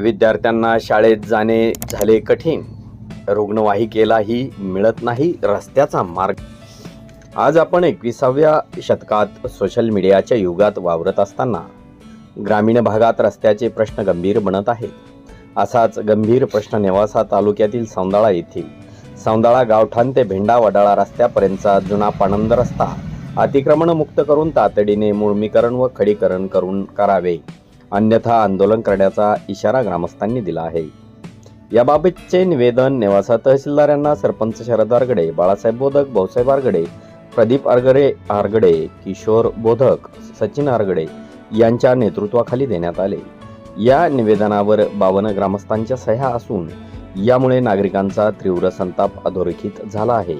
विद्यार्थ्यांना शाळेत जाणे झाले कठीण. रुग्णवाहिकेलाही मिळत नाही रस्त्याचा मार्ग. आज आपण एकविसाव्या शतकात सोशल मीडियाच्या युगात वावरत असताना ग्रामीण भागात रस्त्याचे प्रश्न गंभीर बनत आहेत. असाच गंभीर प्रश्न नेवासा तालुक्यातील सौंदाळा येथील सौंदाळा गावठाण ते भेंडा वडाळा रस्त्यापर्यंतचा जुना पाणंद रस्ता अतिक्रमणमुक्त करून तातडीने मुळमीकरण व खडीकरण करून करावे. अन्यथा आंदोलन करण्याचा इशारा ग्रामस्थांनी दिला आहे. याबाबतचे निवेदन नेवासा तहसीलदार यांना सरपंच शरद आरगडे बाळासाहेब बोधक भाऊसाहेब आरगडे प्रदीप आरगडे आरगडे किशोर बोधक सचिन आरगडे यांच्या नेतृत्वाखाली देण्यात आले. या निवेदनावर बावन्न ग्रामस्थांच्या सह्या असून यामुळे नागरिकांचा तीव्र संताप अधोरेखित झाला आहे.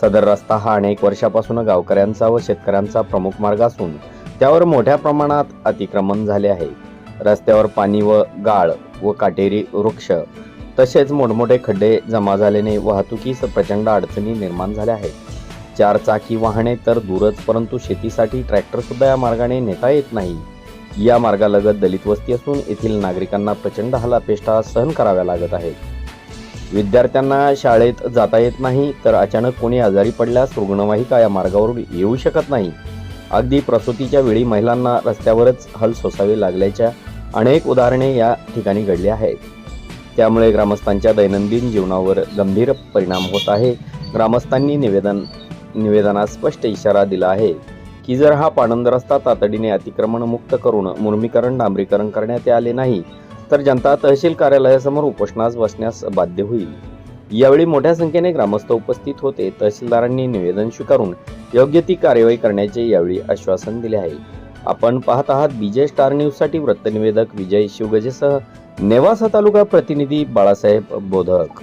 सदर रस्ता हा अनेक वर्षापासून गावकऱ्यांचा व शेतकऱ्यांचा प्रमुख मार्ग असून त्यावर मोठ्या प्रमाणात अतिक्रमण झाले आहे. रस्त्यावर पाणी व गाळ व काटेरी वृक्ष तसेच मोठमोठे खड्डे जमा झाल्याने वाहतुकीस प्रचंड अडचणी निर्माण झाल्या आहेत. चार चाकी वाहने तर दूरच परंतु शेतीसाठी ट्रॅक्टर सुद्धा या मार्गाने नेता येत नाही. या मार्गालगत दलित वस्ती असून येथील नागरिकांना प्रचंड हलापेष्टा सहन कराव्या लागत आहेत. विद्यार्थ्यांना शाळेत जाता येत नाही तर अचानक कोणी आजारी पडल्यास रुग्णवाहिका या मार्गावरून येऊ शकत नाही. अगदी प्रसूतीच्या वेळी महिलांना रस्त्यावरच हल सोसावे लागल्याच्या अनेक उदाहरणे या ठिकाणी घडली आहेत. त्यामुळे ग्रामस्थांच्या दैनंदिन जीवनावर गंभीर परिणाम होत आहे. ग्रामस्थांनी निवेदन निवेदनात स्पष्ट इशारा दिला आहे की जर हा पाणंद रस्ता तातडीने अतिक्रमण मुक्त करून मुर्मीकरण डांबरीकरण करण्यात आले नाही तर जनता तहसील कार्यालयासमोर उपोषणास बसण्यास बाध्य होईल. यावेळी मोठ्या संख्येने ग्रामस्थ उपस्थित होते. तहसीलदारांनी निवेदन स्वीकारून योग्य ती कार्यवाही करण्याचे यावेळी आश्वासन दिले आहे. आपण पाहत आहात विजय स्टार न्यूजसाठी वृत्तनिवेदक विजय शिवगजेसह नेवासा तालुका प्रतिनिधी बाळासाहेब बोधक.